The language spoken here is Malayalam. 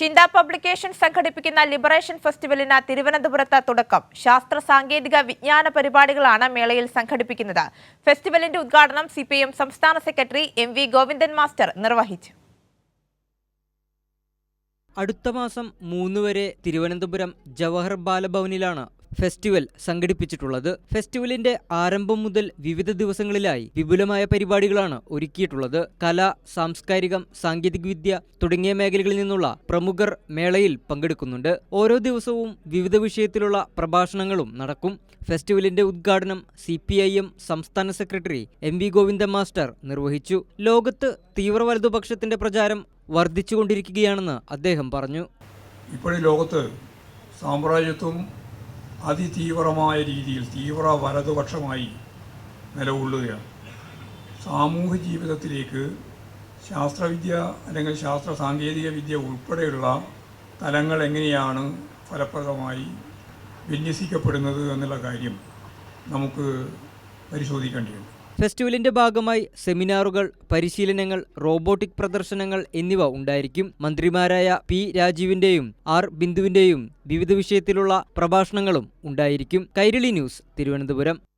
ചിന്ത പബ്ലിക്കേഷൻ സംഘടിപ്പിക്കുന്ന ലിബറേഷൻ ഫെസ്റ്റിവലിന് തിരുവനന്തപുരത്ത് തുടക്കം. ശാസ്ത്ര സാങ്കേതിക വിജ്ഞാന പരിപാടികളാണ് മേളയിൽ സംഘടിപ്പിക്കുന്നത്. ഫെസ്റ്റിവലിന്റെ ഉദ്ഘാടനം സി സംസ്ഥാന secretary M V Govindan master നിർവഹിച്ചു. അടുത്ത മാസം മൂന്ന് വരെ തിരുവനന്തപുരം ജവഹർ ബാലഭവനിലാണ് ഫെസ്റ്റിവൽ സംഘടിപ്പിച്ചിട്ടുള്ളത്. ഫെസ്റ്റിവലിന്റെ ആരംഭം മുതൽ വിവിധ ദിവസങ്ങളിലായി വിപുലമായ പരിപാടികളാണ് ഒരുക്കിയിട്ടുള്ളത്. കല സാംസ്കാരികം സാങ്കേതികവിദ്യ തുടങ്ങിയ മേഖലകളിൽ നിന്നുള്ള പ്രമുഖർ മേളയിൽ പങ്കെടുക്കുന്നുണ്ട്. ഓരോ ദിവസവും വിവിധ വിഷയത്തിലുള്ള പ്രഭാഷണങ്ങളും നടക്കും. ഫെസ്റ്റിവലിന്റെ ഉദ്ഘാടനം സി പി ഐ എം സംസ്ഥാന secretary M V Govinda master നിർവഹിച്ചു. ലോകത്ത് തീവ്ര വലതുപക്ഷത്തിന്റെ പ്രചാരം വർദ്ധിച്ചുകൊണ്ടിരിക്കുകയാണെന്ന് അദ്ദേഹം പറഞ്ഞു. ഇപ്പോഴീ ലോകത്ത് സാമ്രാജ്യത്വം അതിതീവ്രമായ രീതിയിൽ തീവ്ര വലതുപക്ഷമായി നിലകൊള്ളുകയാണ്. സാമൂഹ്യ ജീവിതത്തിലേക്ക് ശാസ്ത്രവിദ്യ അല്ലെങ്കിൽ ശാസ്ത്ര സാങ്കേതിക വിദ്യ ഉൾപ്പെടെയുള്ള തലങ്ങൾ എങ്ങനെയാണ് ഫലപ്രദമായി വിന്യസിക്കപ്പെടുന്നത് എന്നുള്ള കാര്യം നമുക്ക് പരിശോധിക്കേണ്ടിയുണ്ട് ഫെസ്റ്റിവലിന്റെ ഭാഗമായി സെമിനാറുകൾ പരിശീലനങ്ങൾ റോബോട്ടിക് പ്രദർശനങ്ങൾ എന്നിവ ഉണ്ടായിരിക്കും. മന്ത്രിമാരായ പി രാജീവിന്റെയും ആർ ബിന്ദുവിന്റെയും വിവിധ വിഷയത്തിലുള്ള പ്രഭാഷണങ്ങളും ഉണ്ടായിരിക്കും. കൈരളി ന്യൂസ് തിരുവനന്തപുരം.